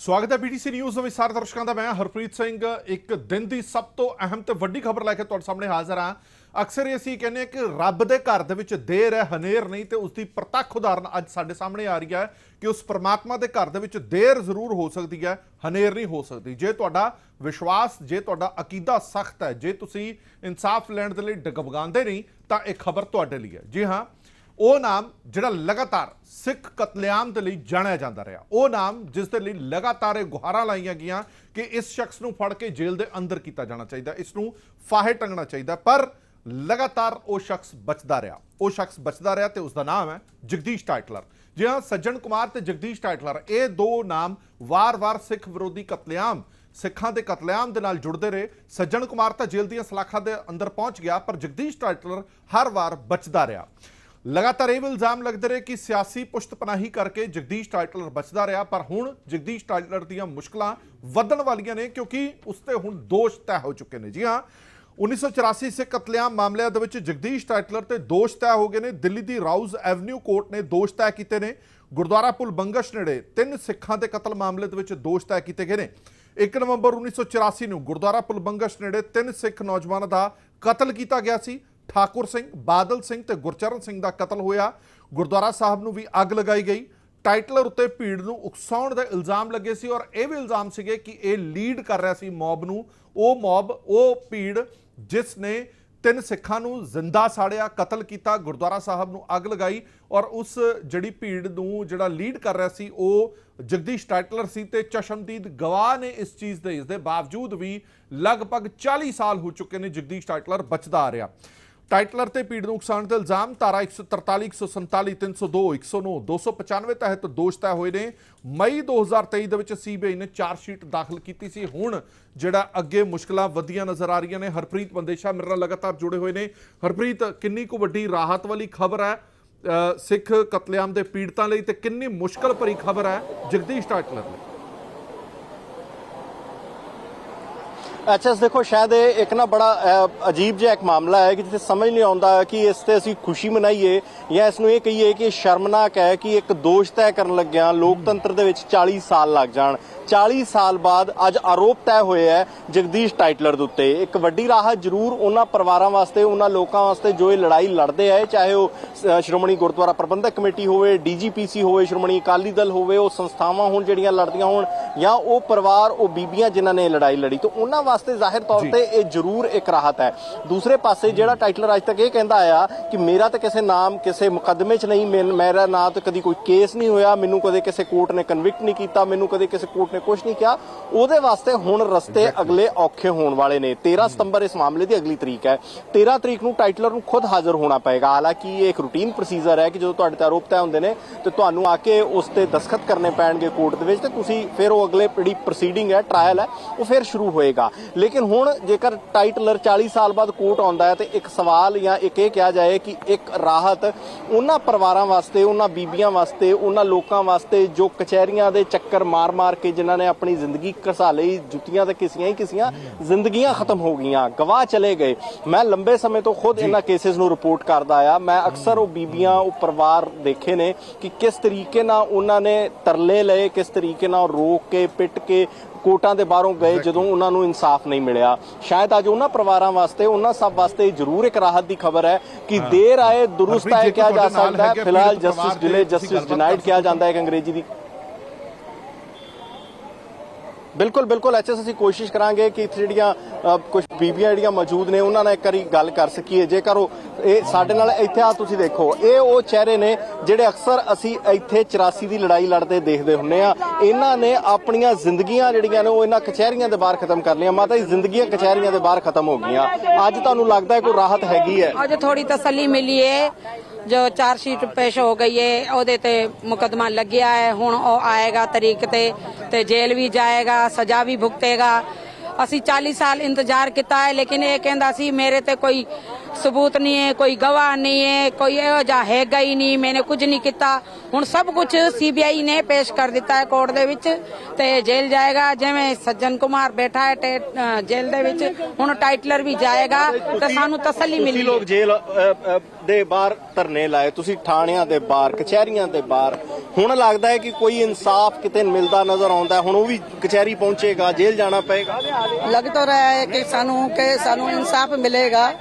ਸਵਾਗਤ ਹੈ BTC news ਦੇ ਸਾਰੇ ਦਰਸ਼ਕਾਂ ਦਾ। ਮੈਂ ਹਰਪ੍ਰੀਤ ਸਿੰਘ। ਇੱਕ ਦਿਨ ਦੀ ਸਭ ਤੋਂ ਅਹਿਮ ਤੇ ਵੱਡੀ ਖਬਰ ਲੈ ਕੇ ਤੁਹਾਡੇ ਸਾਹਮਣੇ ਹਾਜ਼ਰ ਹਾਂ। ਅਕਸਰ ਹੀ ਅਸੀਂ ਕਹਿੰਦੇ ਹਾਂ ਕਿ ਰੱਬ ਦੇ ਘਰ ਦੇ ਵਿੱਚ ਦੇਰ ਹੈ, ਹਨੇਰ ਨਹੀਂ ਤੇ ਉਸ ਦੀ ਪ੍ਰਤੱਖ ਉਦਾਹਰਨ ਅੱਜ ਸਾਡੇ ਸਾਹਮਣੇ ਆ ਰਹੀ ਹੈ ਕਿ ਉਸ ਪ੍ਰਮਾਤਮਾ ਦੇ ਘਰ ਦੇ ਵਿੱਚ ਦੇਰ ਜ਼ਰੂਰ ਹੋ ਸਕਦੀ ਹੈ, ਹਨੇਰ ਨਹੀਂ ਹੋ ਸਕਦੀ। ਜੇ ਤੁਹਾਡਾ ਵਿਸ਼ਵਾਸ, ਜੇ ਤੁਹਾਡਾ ਅਕੀਦਾ ਸਖਤ ਹੈ, ਜੇ ਤੁਸੀਂ ਇਨਸਾਫ ਲੈਣ ਦੇ ਲਈ ਡਗਮਗਾਉਂਦੇ ਨਹੀਂ, ਤਾਂ ਇਹ ਖਬਰ ਤੁਹਾਡੇ ਲਈ ਹੈ। ਜੀ ਹਾਂ ਉਹ ਨਾਮ ਜਿਹੜਾ ਲਗਾਤਾਰ ਸਿੱਖ ਕਤਲੇਆਮ ਦੇ ਲਈ ਜਾਣਿਆ ਜਾਂਦਾ ਰਿਹਾ। ਉਹ ਨਾਮ ਜਿਸ ਦੇ ਲਈ ਲਗਾਤਾਰ ਇਹ ਗੁਹਾਰਾਂ ਲਾਈਆਂ ਗਈਆਂ ਕਿ ਇਸ ਸ਼ਖਸ ਨੂੰ ਫੜ ਕੇ ਜੇਲ੍ਹ ਦੇ ਅੰਦਰ ਕੀਤਾ ਜਾਣਾ ਚਾਹੀਦਾ, ਇਸ ਨੂੰ ਫਾਹੇ ਟੰਗਣਾ ਚਾਹੀਦਾ, ਪਰ ਲਗਾਤਾਰ ਉਹ ਸ਼ਖਸ ਬਚਦਾ ਰਿਹਾ। ਉਹ ਸ਼ਖਸ ਬਚਦਾ ਰਿਹਾ ਤੇ ਉਸ ਦਾ ਨਾਮ ਹੈ ਜਗਦੀਸ਼ ਟਾਈਟਲਰ। ਜੀ ਹਾਂ, ਸੱਜਣ ਕੁਮਾਰ ਤੇ ਜਗਦੀਸ਼ ਟਾਈਟਲਰ, ਇਹ ਦੋ ਨਾਮ ਵਾਰ-ਵਾਰ ਸਿੱਖ ਵਿਰੋਧੀ ਕਤਲੇਆਮ, ਸਿੱਖਾਂ ਦੇ ਕਤਲੇਆਮ ਦੇ ਨਾਲ ਜੁੜਦੇ ਰਹੇ। ਸੱਜਣ ਕੁਮਾਰ ਤਾਂ ਜੇਲ੍ਹ ਦੀਆਂ ਸਲਾਖਾਂ ਦੇ ਅੰਦਰ ਪਹੁੰਚ ਗਿਆ, ਪਰ ਜਗਦੀਸ਼ ਟਾਈਟਲਰ ਹਰ ਵਾਰ ਬਚਦਾ ਰਿਹਾ। ਲਗਾਤਾਰ ਇਹ ਵੀ ਇਲਜ਼ਾਮ ਲੱਗਦੇ ਰਹੇ ਕਿ ਸਿਆਸੀ ਪੁਸ਼ਤਪਨਾਹੀ ਕਰਕੇ ਜਗਦੀਸ਼ ਟਾਈਟਲਰ ਬਚਦਾ ਰਿਹਾ, ਪਰ ਹੁਣ ਜਗਦੀਸ਼ ਟਾਈਟਲਰ ਦੀਆਂ ਮੁਸ਼ਕਲਾਂ ਵਧਣ ਵਾਲੀਆਂ ਨੇ ਕਿਉਂਕਿ ਉਸ ਤੇ ਹੁਣ ਦੋਸ਼ ਤੈਅ ਹੋ ਚੁੱਕੇ ਨੇ। ਜੀ ਹਾਂ 1984 ਸੇ ਕਤਲੇਆਮ ਮਾਮਲਿਆਂ ਦੇ ਵਿੱਚ ਜਗਦੀਸ਼ ਟਾਈਟਲਰ ਤੇ ਦੋਸ਼ ਤੈਅ ਹੋ ਗਏ ਨੇ। ਦਿੱਲੀ ਦੀ ਰਾਊਜ਼ ਐਵਨਿਊ ਕੋਰਟ ਨੇ ਦੋਸ਼ ਤੈਅ ਕੀਤੇ ਨੇ। ਗੁਰਦੁਆਰਾ ਪੁਲ ਬੰਗਸ਼ ਨੇੜੇ ਤਿੰਨ ਸਿੱਖਾਂ ਦੇ ਕਤਲ ਮਾਮਲੇ ਦੇ ਵਿੱਚ ਦੋਸ਼ ਤੈਅ ਕੀਤੇ ਗਏ ਨੇ। 1 ਨਵੰਬਰ 1984 ਨੂੰ ਗੁਰਦੁਆਰਾ ਪੁਲ ਬੰਗਸ਼ ਨੇੜੇ ਤਿੰਨ ਸਿੱਖ ਨੌਜਵਾਨਾਂ ਦਾ ਕਤਲ ਕੀਤਾ ਗਿਆ ਸੀ। ਠਾਕੁਰ ਸਿੰਘ, ਬਾਦਲ ਸਿੰਘ ਤੇ ਗੁਰਚਰਨ ਸਿੰਘ ਦਾ ਕਤਲ ਹੋਇਆ। ਗੁਰਦੁਆਰਾ ਸਾਹਿਬ ਨੂੰ ਵੀ ਅੱਗ ਲਗਾਈ ਗਈ। ਟਾਈਟਲਰ ਉੱਤੇ ਭੀੜ ਨੂੰ ਉਕਸਾਉਣ ਦੇ ਇਲਜ਼ਾਮ ਲੱਗੇ ਸੀ ਔਰ ਇਹ ਵੀ ਇਲਜ਼ਾਮ ਸੀਗੇ ਕਿ ਇਹ ਲੀਡ ਕਰ ਰਿਹਾ ਸੀ ਮੌਬ ਨੂੰ। ਉਹ ਮੌਬ, ਉਹ ਭੀੜ ਜਿਸ ਨੇ ਤਿੰਨ ਸਿੱਖਾਂ ਨੂੰ ਜ਼ਿੰਦਾ ਸਾੜਿਆ, ਕਤਲ ਕੀਤਾ, ਗੁਰਦੁਆਰਾ ਸਾਹਿਬ ਨੂੰ ਅੱਗ ਲਗਾਈ ਔਰ ਉਸ ਜਿਹੜੀ ਭੀੜ ਨੂੰ ਜਿਹੜਾ ਲੀਡ ਕਰ ਰਿਹਾ ਸੀ, ਉਹ ਜਗਦੀਸ਼ ਟਾਈਟਲਰ ਸੀ ਤੇ ਚਸ਼ਮਦੀਦ ਗਵਾਹ ਨੇ ਇਸ ਚੀਜ਼ ਦੇ, ਇਸ ਦੇ ਬਾਵਜੂਦ ਵੀ ਲਗਭਗ 40 ਸਾਲ ਹੋ ਚੁੱਕੇ ਨੇ ਜਗਦੀਸ਼ ਟਾਈਟਲਰ ਬਚਦਾ ਆ ਰਿਹਾ। ਟਾਈਟਲਰ ਤੇ ਭੀੜ ਨੂੰ ਨੁਕਸਾਨ ਦੇ ਇਲਜ਼ਾਮ, ਧਾਰਾ 143 147 302 109 295 ਤਹਿਤ ਦੋਸ਼ ਤੈਅ ਹੋਏ ਨੇ। ਮਈ 2023 ਦੇ ਵਿੱਚ ਸੀਬੀਆਈ ਨੇ ਚਾਰਜ ਸ਼ੀਟ ਦਾਖਲ ਕੀਤੀ ਸੀ। ਹੁਣ ਜਿਹੜਾ ਅੱਗੇ ਮੁਸ਼ਕਲਾਂ ਵਧੀਆਂ ਨਜ਼ਰ ਆ ਰਹੀਆਂ ਨੇ, ਹਰਪ੍ਰੀਤ ਬੰਦੇਸ਼ਾ ਮੇਰੇ ਨਾਲ ਲਗਾਤਾਰ ਜੁੜੇ ਹੋਏ ਨੇ। ਹਰਪ੍ਰੀਤ, ਕਿੰਨੀ ਕੁ ਵੱਡੀ ਰਾਹਤ ਵਾਲੀ ਖਬਰ ਹੈ? ਸਿੱਖ ਕਤਲੇਆਮ ਦੇ ਪੀੜਤਾਂ ਲਈ ਤੇ ਕਿੰਨੀ ਮੁਸ਼ਕਲ ਭਰੀ ਖਬਰ ਹੈ? ਜਗਦੀਸ਼ ਟਾਈਟਲਰ ਲਈ। ਐਚਐਸ ਦੇਖੋ, ਸ਼ਾਇਦ ਇਹ ਇੱਕ ਨਾ ਬੜਾ ਅਜੀਬ ਜਿਹਾ ਇੱਕ ਮਾਮਲਾ ਹੈ ਕਿ ਜਿੱਥੇ ਸਮਝ ਨਹੀਂ ਆਉਂਦਾ ਕਿ ਇਸ ਤੇ ਅਸੀਂ ਖੁਸ਼ੀ ਮਨਾਈਏ ਜਾਂ ਇਸ ਨੂੰ ਇਹ ਕਹੀਏ ਕਿ ਸ਼ਰਮਨਾਕ ਹੈ ਕਿ ਇੱਕ ਦੋਸ਼ ਤੈਅ ਕਰਨ ਲੱਗਿਆਂ ਲੋਕਤੰਤਰ ਦੇ ਵਿੱਚ 40 ਸਾਲ ਲੱਗ ਜਾਣ। 40 ਸਾਲ ਬਾਅਦ ਅੱਜ ਆਰੋਪ ਤੈਅ ਹੋਇਆ ਹੈ ਜਗਦੀਸ਼ ਟਾਈਟਲਰ ਦੇ ਉੱਤੇ। ਇੱਕ ਵੱਡੀ ਰਾਹਤ ਜ਼ਰੂਰ ਉਹਨਾਂ ਪਰਿਵਾਰਾਂ ਵਾਸਤੇ ਉਹਨਾਂ ਲੋਕਾਂ ਵਾਸਤੇ ਜੋ ਇਹ ਲੜਾਈ ਲੜਦੇ ਆਏ ਚਾਹੇ ਉਹ ਸ਼੍ਰੋਮਣੀ ਗੁਰਦੁਆਰਾ ਪ੍ਰਬੰਧਕ ਕਮੇਟੀ ਹੋਵੇ ਡੀਜੀਪੀਸੀ ਹੋਵੇ ਸ਼੍ਰੋਮਣੀ ਅਕਾਲੀ ਦਲ ਹੋਵੇ ਉਹ ਸੰਸਥਾਵਾਂ ਹੋਣ ਜਿਹੜੀਆਂ ਲੜਦੀਆਂ ਹੋਣ ਜਾਂ ਉਹ ਪਰਿਵਾਰ ਉਹ ਬੀਬੀਆਂ ਜਿਨ੍ਹਾਂ ਨੇ ਲੜਾਈ ਲੜੀ। ਤਾਂ ਉਹਨਾਂ ਵਾਸਤੇ ਜ਼ਾਹਿਰ ਤੌਰ। ਤੇ ਇਹ ਜ਼ਰੂਰ ਇੱਕ ਰਾਹਤ ਹੈ। ਦੂਸਰੇ ਪਾਸੇ ਜਿਹੜਾ ਟਾਈਟਲਰ ਅੱਜ ਤੱਕ ਇਹ ਕਹਿੰਦਾ ਆਇਆ ਕਿ ਮੇਰਾ ਤਾਂ ਕਿਸੇ ਨਾਮ ਕਿਸੇ ਮੁਕੱਦਮੇ 'ਚ ਨਹੀਂ ਮੇਰਾ ਨਾਂ ਤਾਂ ਕਦੀ ਕੋਈ ਕੇਸ ਨਹੀਂ ਹੋਇਆ ਮੈਨੂੰ ਕਦੇ ਕਿਸੇ ਕੋਰਟ ਨੇ ਕਨਵਿਕਟ ਨਹੀਂ ਕੀਤਾ ਮੈਨੂੰ ਕਦੇ ਕਿਸੇ ਕੋਰਟ ਨੇ ਕੁਝ ਨਹੀਂ ਕਿਹਾ। ਉਹਦੇ ਵਾਸਤੇ ਹੁਣ ਰਸਤੇ ਅਗਲੇ ਔਖੇ ਹੋਣ ਵਾਲੇ ਨੇ। 13 ਸਤੰਬਰ ਇਸ ਮਾਮਲੇ ਦੀ ਅਗਲੀ ਤਰੀਕ ਹੈ। 13 ਤਰੀਕ ਨੂੰ ਟਾਈਟਲਰ ਨੂੰ ਖੁਦ ਹਾਜ਼ਰ ਹੋਣਾ ਪਏਗਾ। ਹਾਲਾਂਕਿ ਇਹ ਇੱਕ ਰੂਟੀਨ ਪ੍ਰੋਸੀਜਰ ਹੈ ਕਿ ਜਦੋਂ ਤੁਹਾਡੇ ਤੇ ਆਰੋਪ ਤੈਅ ਹੁੰਦੇ ਨੇ ਤੇ ਤੁਹਾਨੂੰ ਆ ਕੇ ਉਸ ਤੇ ਦਸਖਤ ਕਰਨੇ ਪੈਣਗੇ ਕੋਰਟ ਦੇ ਵਿੱਚ ਤੇ ਤੁਸੀਂ ਫਿਰ ਉਹ ਅਗਲੇ ਜਿਹੜੀ ਪ੍ਰੋਸੀਡਿੰਗ ਹੈ ਟ੍ਰਾਇਲ ਹੈ ਉਹ ਫਿਰ ਸ਼ੁਰੂ ਹੋਏਗਾ। ਲੇਕਿਨ ਹੁਣ ਜੇਕਰ ਟਾਈਟਲਰ 40 ਸਾਲ ਬਾਅਦ ਕੋਰਟ ਆਉਂਦਾ ਹੈ ਤੇ ਇੱਕ ਸਵਾਲ ਜਾਂ ਇੱਕ ਇਹ ਕਿਹਾ ਜਾਏ ਕਿ ਇੱਕ ਰਾਹਤ ਉਹਨਾਂ ਪਰਿਵਾਰਾਂ ਵਾਸਤੇ ਉਹਨਾਂ ਬੀਬੀਆਂ ਵਾਸਤੇ ਉਹਨਾਂ ਲੋਕਾਂ ਵਾਸਤੇ ਜੋ ਕਚਹਿਰੀਆਂ ਦੇ ਚੱਕਰ ਮਾਰ-ਮਾਰ ਕੇ ਜਿਨ੍ਹਾਂ ਨੇ ਆਪਣੀ ਜ਼ਿੰਦਗੀ ਘਸਾ ਲਈ ਜੁੱਤੀਆਂ ਤੇ ਕਿਸੀਆਂ ਹੀ ਕਿਸੀਆਂ ਜ਼ਿੰਦਗੀਆਂ ਖਤਮ ਹੋ ਗਈਆਂ ਗਵਾਹ ਚਲੇ ਗਏ। ਮੈਂ ਲੰਬੇ ਸਮੇਂ ਤੋਂ ਖੁਦ ਇਹਨਾਂ ਕੇਸਿਸ ਨੂੰ ਰਿਪੋਰਟ ਕਰਦਾ ਆ ਮੈਂ ਅਕਸਰ ਉਹ ਬੀਬੀਆਂ ਉਹ ਪਰਿਵਾਰ ਦੇਖੇ ਨੇ ਕਿ ਕਿਸ ਤਰੀਕੇ ਨਾਲ ਉਹਨਾਂ ਨੇ ਤਰਲੇ ਲਏ ਕਿਸ ਤਰੀਕੇ ਨਾਲ ਰੋਕ ਕੇ ਪਿੱਟ ਕੇ ਕੋਟਾਂ ਦੇ ਬਾਹਰੋਂ ਗਏ ਜਦੋਂ ਉਹਨਾਂ ਨੂੰ ਇਨਸਾਫ ਨਹੀਂ ਮਿਲਿਆ। ਸ਼ਾਇਦ ਅੱਜ ਉਹਨਾਂ ਪਰਿਵਾਰਾਂ ਵਾਸਤੇ ਉਹਨਾਂ ਸਭ ਵਾਸਤੇ ਜ਼ਰੂਰ ਇੱਕ ਰਾਹਤ ਦੀ ਖਬਰ ਹੈ ਕਿ ਦੇਰ ਆਏ ਦੁਰਸਤ ਆਏ ਕਿਹਾ ਜਾ ਸਕਦਾ ਹੈ। ਫਿਲਹਾਲ ਜਸਟਿਸ ਡਿਲੇ ਜਸਟਿਸ ਡਿਨਾਈਡ ਕਿਹਾ ਜਾਂਦਾ ਹੈ ਇੱਕ ਅੰਗਰੇਜ਼ੀ ਦੀ ਬਿਲਕੁਲ ਬਿਲਕੁਲ ਐਚਐਸ ਅਸੀਂ ਕੋਸ਼ਿਸ਼ ਕਰਾਂਗੇ ਕਿ ਇੱਥੇ ਜਿਹੜੀਆਂ ਕੁਝ ਬੀਬੀਆਂ ਜਿਹੜੀਆਂ ਮੌਜੂਦ ਨੇ, ਉਹਨਾਂ ਨਾਲ ਇੱਕ ਵਾਰੀ ਗੱਲ ਕਰ ਸਕੀਏ। ਜੇਕਰ ਉਹ, ਇਹ ਸਾਡੇ ਨਾਲ ਇੱਥੇ ਆ, ਤੁਸੀਂ ਦੇਖੋ, ਇਹ ਉਹ ਚਿਹਰੇ ਨੇ ਜਿਹੜੇ ਅਕਸਰ ਅਸੀਂ ਇੱਥੇ 84 ਦੀ ਲੜਾਈ ਲੜਦੇ ਦੇਖਦੇ ਹੁੰਨੇ ਆ ਇਹਨਾਂ ਨੇ ਆਪਣੀਆਂ ਜ਼ਿੰਦਗੀਆਂ ਜਿਹੜੀਆਂ ਨੇ, ਉਹ ਇਹਨਾਂ ਕਚਹਿਰੀਆਂ ਦੇ ਬਾਹਰ ਖਤਮ ਕਰ ਲਈਆਂ। ਮਾਤਾ ਜੀ, ਜ਼ਿੰਦਗੀਆਂ ਕਚਹਿਰੀਆਂ ਦੇ ਬਾਹਰ ਖਤਮ ਹੋ ਗਈਆਂ। ਅੱਜ ਤੁਹਾਨੂੰ ਲੱਗਦਾ ਹੈ ਕੋਈ ਰਾਹਤ ਹੈਗੀ ਹੈ? ਅੱਜ ਥੋੜੀ ਤਸੱਲੀ ਮਿਲੀ ਹੈ ਜੋ ਚਾਰ ਸ਼ੀਟ ਪੇਸ਼ ਹੋ ਗਈ ਹੈ ਉਹਦੇ ਤੇ ਮੁਕਦਮਾ ਲੱਗਿਆ ਹੈ। ਹੁਣ ਉਹ ਆਏਗਾ ਤਰੀਕ ਤੇ ਤੇ ਜੇਲ੍ਹ ਵੀ ਜਾਏਗਾ, ਸਜ਼ਾ ਵੀ ਭੁਗਤੇਗਾ। ਅਸੀਂ 40 ਸਾਲ ਇੰਤਜ਼ਾਰ ਕੀਤਾ ਹੈ ਲੇਕਿਨ ਇਹ ਕਹਿੰਦਾ ਸੀ ਮੇਰੇ ਤੇ ਕੋਈ ਸਬੂਤ ਨਹੀਂ ਹੈ ਕੋਈ ਗਵਾਹ ਨਹੀਂ ਹੈ ਕੋਈ ਇਹੋ ਜਿਹਾ ਹੈਗਾ ਹੀ ਨਹੀਂ ਮੈਨੇ ਕੁਝ ਨਹੀਂ ਕੀਤਾ। ਹੁਣ ਸਭ ਕੁਝ ਸੀਬੀਆਈ ਨੇ ਪੇਸ਼ ਕਰ ਦਿੱਤਾ ਹੈ ਕੋਰਟ ਦੇ ਵਿੱਚ ਤੇ ਜੇਲ੍ਹ ਜਾਏਗਾ ਜਿਵੇਂ ਸੱਜਣ ਕੁਮਾਰ ਬੈਠਾ ਹੈ ਜੇਲ੍ਹ ਦੇ ਵਿੱਚ ਹੁਣ ਟਾਈਟਲਰ ਵੀ ਜਾਏਗਾ ਤੇ ਸਾਨੂੰ ਤਸੱਲੀ ਤੁਸੀਂ ਮਿਲੀ ਲੋਕ ਜੇਲ੍ਹ ਦੇ ਬਾਹਰ ਧਰਨੇ ਲਾਏ ਤੁਸੀਂ ਥਾਣਿਆਂ ਦੇ ਬਾਹਰ ਕਚਹਿਰੀਆਂ ਦੇ ਬਾਹਰ ਹੁਣ ਲੱਗਦਾ ਹੈ ਕਿ ਕੋਈ ਇਨਸਾਫ ਕਿਤੇ ਮਿਲਦਾ ਨਜ਼ਰ ਆਉਂਦਾ। ਹੁਣ ਉਹ ਵੀ ਕਚਹਿਰੀ ਪਹੁੰਚੇਗਾ ਜੇਲ੍ਹ ਜਾਣਾ ਪਏਗਾ। ਲੱਗ ਤਾਂ ਰਿਹਾ ਹੈ ਕਿ ਸਾਨੂੰ ਕਿ ਸਾਨੂੰ ਇਨਸਾਫ ਮਿਲੇਗਾ।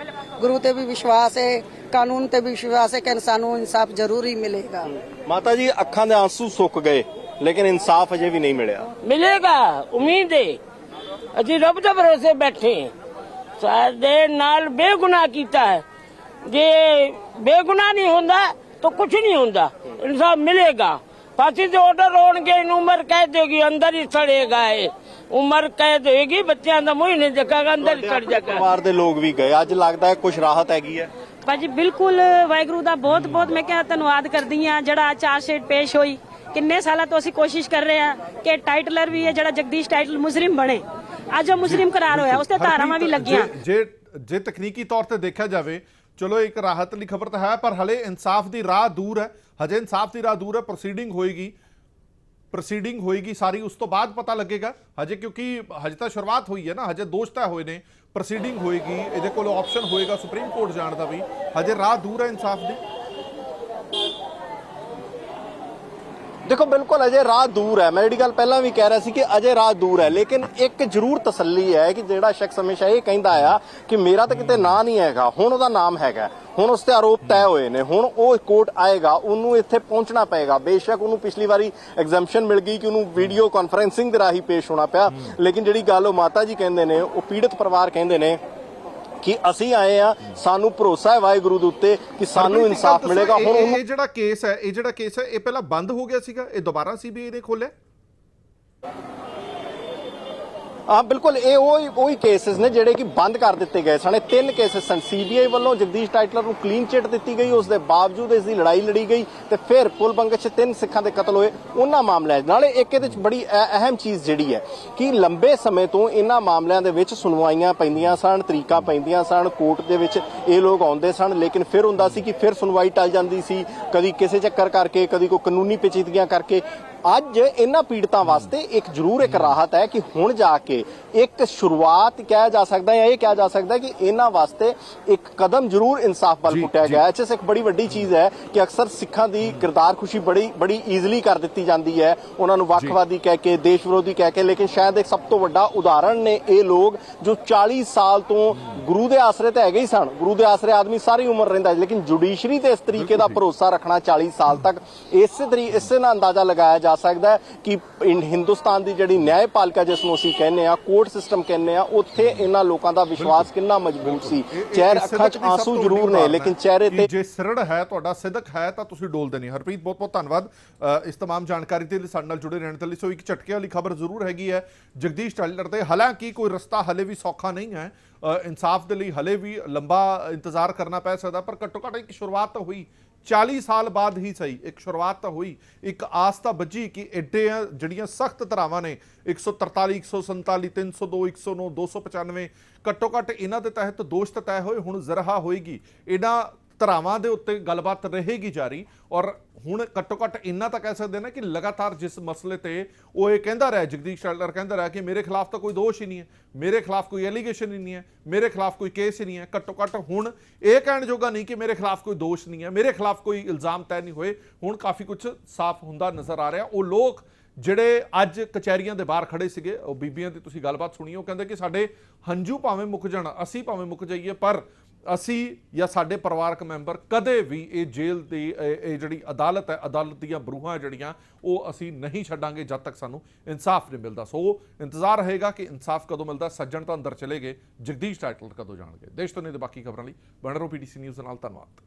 ਗੁਰੂ ਤੇ ਵੀ ਵਿਸ਼ਵਾਸ ਹੈ ਕਾਨੂੰਨ ਤੇ ਵੀ ਵਿਸ਼ਵਾਸ ਹੈ ਕਿ ਸਾਨੂੰ ਇਨਸਾਫ ਜ਼ਰੂਰ ਹੀ ਮਿਲੇਗਾ। ਮਾਤਾ ਜੀ ਅੱਖਾਂ ਦੇ ਆਂਸੂ ਸੁੱਕ ਗਏ ਲੇਕਿਨ ਇਨਸਾਫ ਅਜੇ ਵੀ ਨਹੀਂ ਮਿਲਿਆ। ਮਿਲੇਗਾ ਉਮੀਦ ਹੈ। ਅਸੀਂ ਰੱਬ ਦੇ ਭਰੋਸੇ ਬੈਠੇ ਹਾਂ। ਸਾਡੇ ਨਾਲ ਬੇਗੁਨਾਹ ਕੀਤਾ ਹੈ। ਜੇ ਬੇਗੁਨਾਹ ਨਹੀਂ ਹੁੰਦਾ ਤਾਂ ਕੁਝ ਨਹੀਂ ਹੁੰਦਾ। ਇਨਸਾਫ ਮਿਲੇਗਾ। ਫਾਂਸੀ ਦੇ ਆਰਡਰ ਹੋਣਗੇ ਇਹਨੂੰ ਉਮਰ ਕੈਦ ਹੋਗੀ ਅੰਦਰ ਹੀ ਸੜੇਗਾ ਇਹ। ਉਮਰ ਕੈਦ ਹੋਏਗੀ ਬੱਚਿਆਂ ਦਾ ਮੂੰਹ ਹੀ ਨਹੀਂ ਦੇਖਾਗਾ ਅੰਦਰ ਹੀ ਸੜ ਜਾਏਗਾ। ਪਰਿਵਾਰ ਦੇ ਲੋਕ ਵੀ ਗਏ। ਅੱਜ ਲੱਗਦਾ ਹੈ ਕੁਝ ਰਾਹਤ ਹੈਗੀ ਹੈ। ਭਾਜੀ ਬਿਲਕੁਲ ਵਾਹਿਗੁਰੂ ਦਾ ਬਹੁਤ ਬਹੁਤ ਮੈਂ ਕਿਹਾ ਧੰਨਵਾਦ ਕਰਦੀ ਆ ਜਿਹੜਾ ਚਾਰ ਸ਼ੀਟ ਪੇਸ਼ ਹੋਈ। ਕਿੰਨੇ ਸਾਲਾਂ ਤੋਂ ਅਸੀਂ ਕੋਸ਼ਿਸ਼ ਕਰ ਰਹੇ ਆ ਕਿ ਟਾਈਟਲਰ ਵੀ ਹੈ ਜਿਹੜਾ ਜਗਦੀਸ਼ ਟਾਈਟਲ ਮੁਸਲਿਮ ਬਣੇ। ਅੱਜ ਉਹ ਮੁਸਲਿਮ ਕਰਾਰ ਹੋਇਆ ਉਸ ਤੇ ਧਾਰਾਵਾਂ ਵੀ ਲੱਗੀਆਂ। ਜੇ- ਜੇ ਤਕਨੀਕੀ ਤੌਰ ਤੇ ਦੇਖਿਆ ਜਾਵੇ ਚਲੋ, ਇੱਕ ਰਾਹਤ ਲਈ ਖਬਰ ਤਾਂ ਹੈ, ਪਰ ਹਲੇ ਇਨਸਾਫ ਦੀ ਰਾਹ ਦੂਰ ਹੈ। ਹਜੇ ਇਨਸਾਫ ਦੀ ਰਾਹ ਦੂਰ ਹੈ ਪ੍ਰੋਸੀਡਿੰਗ ਹੋਏਗੀ। ਪ੍ਰੋਸੀਡਿੰਗ ਹੋਏਗੀ ਸਾਰੀ, ਉਸ ਤੋਂ ਬਾਅਦ ਪਤਾ ਲੱਗੇਗਾ। ਹਜੇ ਕਿਉਂਕਿ ਹਜੇ ਤਾਂ ਸ਼ੁਰੂਆਤ ਹੋਈ ਹੈ ਨਾ, ਹਜੇ ਦੋਸ਼ ਤਾਂ ਹੋਏ ਨੇ। ਪ੍ਰੋਸੀਡਿੰਗ ਹੋਏਗੀ, ਇਹਦੇ ਕੋਲ ਆਪਸ਼ਨ ਹੋਏਗਾ ਸੁਪਰੀਮ ਕੋਰਟ ਜਾਣ ਦਾ ਵੀ। ਹਜੇ ਰਾਹ ਦੂਰ ਹੈ ਇਨਸਾਫ ਦੀ। ਦੇਖੋ, ਬਿਲਕੁਲ ਅਜੇ ਰਾਹ ਦੂਰ ਹੈ। ਮੈਂ ਜਿਹੜੀ ਗੱਲ ਪਹਿਲਾਂ ਵੀ ਕਹਿ ਰਿਹਾ ਸੀ ਕਿ ਅਜੇ ਰਾਹ ਦੂਰ ਹੈ, ਲੇਕਿਨ ਇੱਕ ਜ਼ਰੂਰ ਤਸੱਲੀ ਹੈ ਕਿ ਜਿਹੜਾ ਸ਼ਖਸ ਹਮੇਸ਼ਾ ਇਹ ਕਹਿੰਦਾ ਆ ਕਿ ਮੇਰਾ ਤਾਂ ਕਿਤੇ ਨਾਂ ਨਹੀਂ ਹੈਗਾ, ਹੁਣ ਉਹਦਾ ਨਾਮ ਹੈਗਾ। ਹੁਣ ਉਸ ਤੇ ਆਰੋਪ ਤੈਅ ਹੋਏ ਨੇ, ਹੁਣ ਉਹ ਕੋਰਟ ਆਏਗਾ, ਉਹਨੂੰ ਇੱਥੇ ਪਹੁੰਚਣਾ ਪਏਗਾ। ਬੇਸ਼ੱਕ ਉਹਨੂੰ ਪਿਛਲੀ ਵਾਰੀ ਐਗਜ਼ੈਂਪਸ਼ਨ ਮਿਲ ਗਈ ਕਿ ਉਹਨੂੰ ਵੀਡੀਓ ਕਾਨਫਰੈਂਸਿੰਗ ਦੇ ਰਾਹੀਂ ਪੇਸ਼ ਹੋਣਾ ਪਿਆ। ਲੇਕਿਨ ਜਿਹੜੀ ਗੱਲ ਉਹ ਮਾਤਾ ਜੀ ਕਹਿੰਦੇ ਨੇ, ਉਹ ਪੀੜਤ ਪਰਿਵਾਰ ਕਹਿੰਦੇ ਨੇ ਕਿ ਅਸੀਂ ਆਏ ਆ ਸਾਨੂੰ ਭਰੋਸਾ ਹੈ ਵਾਹਿਗੁਰੂ ਦੇ ਉੱਤੇ ਕਿ ਸਾਨੂੰ ਇਨਸਾਫ ਮਿਲੇਗਾ। ਹੁਣ ਇਹ ਜਿਹੜਾ ਕੇਸ ਹੈ ਇਹ ਜਿਹੜਾ ਕੇਸ ਹੈ ਇਹ ਪਹਿਲਾਂ ਬੰਦ ਹੋ ਗਿਆ ਸੀਗਾ ਇਹ ਦੁਬਾਰਾ ਸੀਬੀਆਈ ਨੇ ਖੋਲਿਆ? ਹਾਂ, ਬਿਲਕੁਲ, ਇਹ ਉਹ, ਉਹੀ ਕੇਸਿਸ ਨੇ ਜਿਹੜੇ ਕਿ ਬੰਦ ਕਰ ਦਿੱਤੇ ਗਏ ਸਨ। ਤਿੰਨ ਕੇਸਿਸ ਸਨ। ਸੀਬੀਆਈ ਵੱਲੋਂ ਜਗਦੀਸ਼ ਟਾਈਟਲਰ ਨੂੰ ਕਲੀਨ ਚਿੱਟ ਦਿੱਤੀ ਗਈ। ਉਸ ਦੇ ਬਾਵਜੂਦ ਇਸ ਦੀ ਲੜਾਈ ਲੜੀ ਗਈ ਤੇ ਫਿਰ ਪੁਲ ਬੰਗਚ 'ਚ ਤਿੰਨ ਸਿੱਖਾਂ ਦੇ ਕਤਲ ਹੋਏ। ਉਹਨਾਂ ਮਾਮਲਿਆਂ ਨਾਲੇ ਇੱਕ ਇਹਦੇ ਚ ਬੜੀ ਅਹਿਮ ਚੀਜ਼ ਜਿਹੜੀ ਹੈ ਕਿ ਲੰਬੇ ਸਮੇਂ ਤੋਂ ਇਹਨਾਂ ਮਾਮਲਿਆਂ ਦੇ ਵਿੱਚ ਸੁਣਵਾਈਆਂ ਪੈਂਦੀਆਂ ਸਨ, ਤਰੀਕਾਂ ਪੈਂਦੀਆਂ ਸਨ। ਕੋਰਟ ਦੇ ਵਿੱਚ ਇਹ ਲੋਕ ਆਉਂਦੇ ਸਨ, ਲੇਕਿਨ ਫਿਰ ਹੁੰਦਾ ਸੀ ਕਿ ਫਿਰ ਸੁਣਵਾਈ ਟਲ ਜਾਂਦੀ ਸੀ। ਕਦੀ ਕਿਸੇ ਚੱਕਰ ਕਰਕੇ, ਕਦੀ ਕੋਈ ਕਾਨੂੰਨੀ ਪੇਚੀਦਗੀਆਂ ਕਰਕੇ। ਅੱਜ ਇਹਨਾਂ ਪੀੜਤਾਂ ਵਾਸਤੇ ਇੱਕ ਜ਼ਰੂਰ ਇੱਕ ਰਾਹਤ ਹੈ ਕਿ ਹੁਣ ਜਾ ਕੇ ਇੱਕ ਸ਼ੁਰੂਆਤ ਕਿਹਾ ਜਾ ਸਕਦਾ ਹੈ ਇਹ ਕਿਹਾ ਜਾ ਸਕਦਾ ਹੈ ਕਿ ਇਹਨਾਂ ਵਾਸਤੇ ਇੱਕ ਕਦਮ ਜ਼ਰੂਰ ਇਨਸਾਫ ਵੱਲ ਜੀ, ਪੁੱਟਿਆ ਜੀ। ਗਿਆ ਹੈ। ਇਸ ਇੱਕ ਬੜੀ ਵੱਡੀ ਚੀਜ਼ ਹੈ ਕਿ ਅਕਸਰ ਸਿੱਖਾਂ ਦੀ ਕਿਰਦਾਰ ਖੁਸ਼ੀ ਬੜੀ ਬੜੀ ਈਜ਼ੀਲੀ ਕਰ ਦਿੱਤੀ ਜਾਂਦੀ ਹੈ। ਉਹਨਾਂ ਨੂੰ ਵੱਖਵਾਦੀ ਕਹਿ ਕੇ ਦੇਸ਼ ਵਿਰੋਧੀ ਕਹਿ ਕੇ ਲੇਕਿਨ ਸ਼ਾਇਦ ਇੱਕ ਸਭ ਤੋਂ ਵੱਡਾ ਉਦਾਹਰਣ ਨੇ ਇਹ ਲੋਕ ਜੋ 40 ਸਾਲ ਤੋਂ ਗੁਰੂ ਦੇ ਆਸਰੇ ਤੇ ਹੈਗੇ ਹੀ ਸਨ। ਗੁਰੂ ਦੇ ਆਸਰੇ ਆਦਮੀ ਸਾਰੀ ਉਮਰ ਰਹਿੰਦਾ ਹੈ ਲੇਕਿਨ ਜੁਡੀਸ਼ਰੀ ਤੇ ਇਸ ਤਰੀਕੇ ਦਾ ਭਰੋਸਾ ਰੱਖਣਾ 40 ਸਾਲ ਤੱਕ ਇਸੇ ਤਰੀ ਇਸੇ ਨਾਲ ਅੰਦਾਜ਼ਾ ਲਗਾਇਆ ਜਾ ਸਕਦਾ ਕਿ ਹਿੰਦੁਸਤਾਨ ਦੀ ਜਿਹੜੀ ਨਿਆਂਪਾਲਿਕਾ ਜਿਸ ਨੂੰ ਅਸੀਂ ਕਹਿੰਦੇ ਆ ਕੋਰਟ ਸਿਸਟਮ ਕਹਿੰਦੇ ਆ ਉੱਥੇ ਇਹਨਾਂ ਲੋਕਾਂ ਦਾ ਵਿਸ਼ਵਾਸ ਕਿੰਨਾ ਮਜ਼ਬੂਤ ਸੀ? ਚਿਹਰੇ ਅੱਖਾਂ 'ਚ ਆਂਸੂ ਜ਼ਰੂਰ ਨੇ ਲੇਕਿਨ ਚਿਹਰੇ ਤੇ ਜੇ ਸਿਰੜ ਹੈ ਤੁਹਾਡਾ ਸਿਦਕ ਹੈ ਤਾਂ ਤੁਸੀਂ ਡੋਲਦੇ ਨਹੀਂ। ਹਰਪ੍ਰੀਤ ਬਹੁਤ ਬਹੁਤ ਧੰਨਵਾਦ। ਇਸ ਤਮਾਮ ਜਾਣਕਾਰੀ ਦੇ ਲਈ ਸਾਡੇ ਨਾਲ ਜੁੜੇ ਰਹਿਣ ਦੇ ਲਈ। ਸੋ ਇੱਕ ਝਟਕੇ ਵਾਲੀ ਖਬਰ ਜ਼ਰੂਰ ਹੈਗੀ ਹੈ। ਜਗਦੀਸ਼ ਟੈਲਰ ਤੇ ਹਾਲਾਂਕਿ ਕੋਈ ਰਸਤਾ ਹਲੇ ਵੀ ਸੌਖਾ ਨਹੀਂ ਹੈ। ਇਨਸਾਫ ਦੇ ਲਈ ਹਲੇ ਵੀ ਲੰਬਾ ਇੰਤਜ਼ਾਰ ਕਰਨਾ ਪੈ ਸਕਦਾ ਪਰ ਘੱਟੋ ਘੱਟ ਇੱਕ ਸ਼ੁਰੂਆਤ ਤਾਂ ਹੋਈ 40 ਸਾਲ ਬਾਅਦ ਹੀ ਸਹੀ। ਇੱਕ ਸ਼ੁਰੂਆਤ ਤਾਂ ਹੋਈ। ਇੱਕ ਆਸ ਤਾਂ ਬੱਜੀ ਕਿ ਐਡੇ ਜਿਹੜੀਆਂ ਸਖਤ ਧਰਾਵਾਂ ਨੇ 143 147 302 109 295 ਘੱਟੋ ਘੱਟ ਇਹਨਾਂ ਦੇ ਤਹਿਤ ਦੋਸ਼ ਤਾਂ ਤੈਅ ਹੋਏ, ਹੁਣ ਜ਼ਰਹਾ ਹੋਏਗੀ। ਇਹਨਾਂ ਧਰਾਵਾਂ ਦੇ ਉੱਤੇ ਗੱਲਬਾਤ ਰਹੇਗੀ ਜਾਰੀ ਔਰ ਹੁਣ ਘੱਟੋ ਘੱਟ ਇੰਨਾ ਤਾਂ ਕਹਿ ਸਕਦੇ ਨੇ ਕਿ ਲਗਾਤਾਰ ਜਿਸ ਮਸਲੇ ਤੇ ਉਹ ਇਹ ਕਹਿੰਦਾ ਰਿਹਾ ਜਗਦੀਸ਼ ਟਾਈਲਰ ਕਹਿੰਦਾ ਰਿਹਾ ਕਿ ਮੇਰੇ ਖਿਲਾਫ ਤਾਂ ਕੋਈ ਦੋਸ਼ ਹੀ ਨਹੀਂ ਹੈ, ਮੇਰੇ ਖਿਲਾਫ ਕੋਈ ਐਲੀਗੇਸ਼ਨ ਹੀ ਨਹੀਂ ਹੈ, ਮੇਰੇ ਖਿਲਾਫ ਕੋਈ ਕੇਸ ਹੀ ਨਹੀਂ ਹੈ। ਘੱਟੋ ਘੱਟ ਹੁਣ ਇਹ ਕਹਿਣ ਜੋਗਾ ਨਹੀਂ ਕਿ ਮੇਰੇ ਖਿਲਾਫ ਕੋਈ ਦੋਸ਼ ਨਹੀਂ ਹੈ, ਮੇਰੇ ਖਿਲਾਫ ਕੋਈ ਇਲਜ਼ਾਮ ਤੈਅ ਨਹੀਂ ਹੋਏ। ਹੁਣ ਕਾਫੀ ਕੁਝ ਸਾਫ਼ ਹੁੰਦਾ ਨਜ਼ਰ ਆ ਰਿਹਾ। ਉਹ ਲੋਕ ਜਿਹੜੇ ਅੱਜ ਕਚਹਿਰੀਆਂ ਦੇ ਬਾਹਰ ਖੜੇ ਸੀਗੇ, ਉਹ ਬੀਬੀਆਂ ਦੀ ਤੁਸੀਂ ਗੱਲਬਾਤ ਸੁਣੀ, ਉਹ ਕਹਿੰਦੇ ਕਿ ਸਾਡੇ ਹੰਝੂ ਭਾਵੇਂ ਮੁੱਕ ਜਾਣ, ਅਸੀਂ ਭਾਵੇਂ ਮੁੱਕ ਜਾਈਏ, ਪਰ ਅਸੀਂ ਜਾਂ ਸਾਡੇ ਪਰਿਵਾਰਕ ਮੈਂਬਰ ਕਦੇ ਵੀ ਇਹ ਜੇਲ੍ਹ ਦੀ, ਇਹ ਜਿਹੜੀ ਅਦਾਲਤ ਹੈ, ਅਦਾਲਤ ਦੀਆਂ ਬਰੂਹਾਂ ਜਿਹੜੀਆਂ, ਉਹ ਅਸੀਂ ਨਹੀਂ ਛੱਡਾਂਗੇ ਜਦ ਤੱਕ ਸਾਨੂੰ ਇਨਸਾਫ ਨਹੀਂ ਮਿਲਦਾ। ਸੋ ਇੰਤਜ਼ਾਰ ਰਹੇਗਾ ਕਿ ਇਨਸਾਫ ਕਦੋਂ ਮਿਲਦਾ, ਸੱਜਣ ਤਾਂ ਅੰਦਰ ਚਲੇ ਗਏ, ਜਗਦੀਸ਼ ਟਾਈਟਲ ਕਦੋਂ ਜਾਣਗੇ? ਦੇਸ਼ ਤੋਂ ਨੇ ਤੇ ਬਾਕੀ ਖਬਰਾਂ ਲਈ ਬਣ ਰਹੋ ਪੀਟੀਸੀ ਨਿਊਜ਼ ਦੇ ਨਾਲ, ਧੰਨਵਾਦ।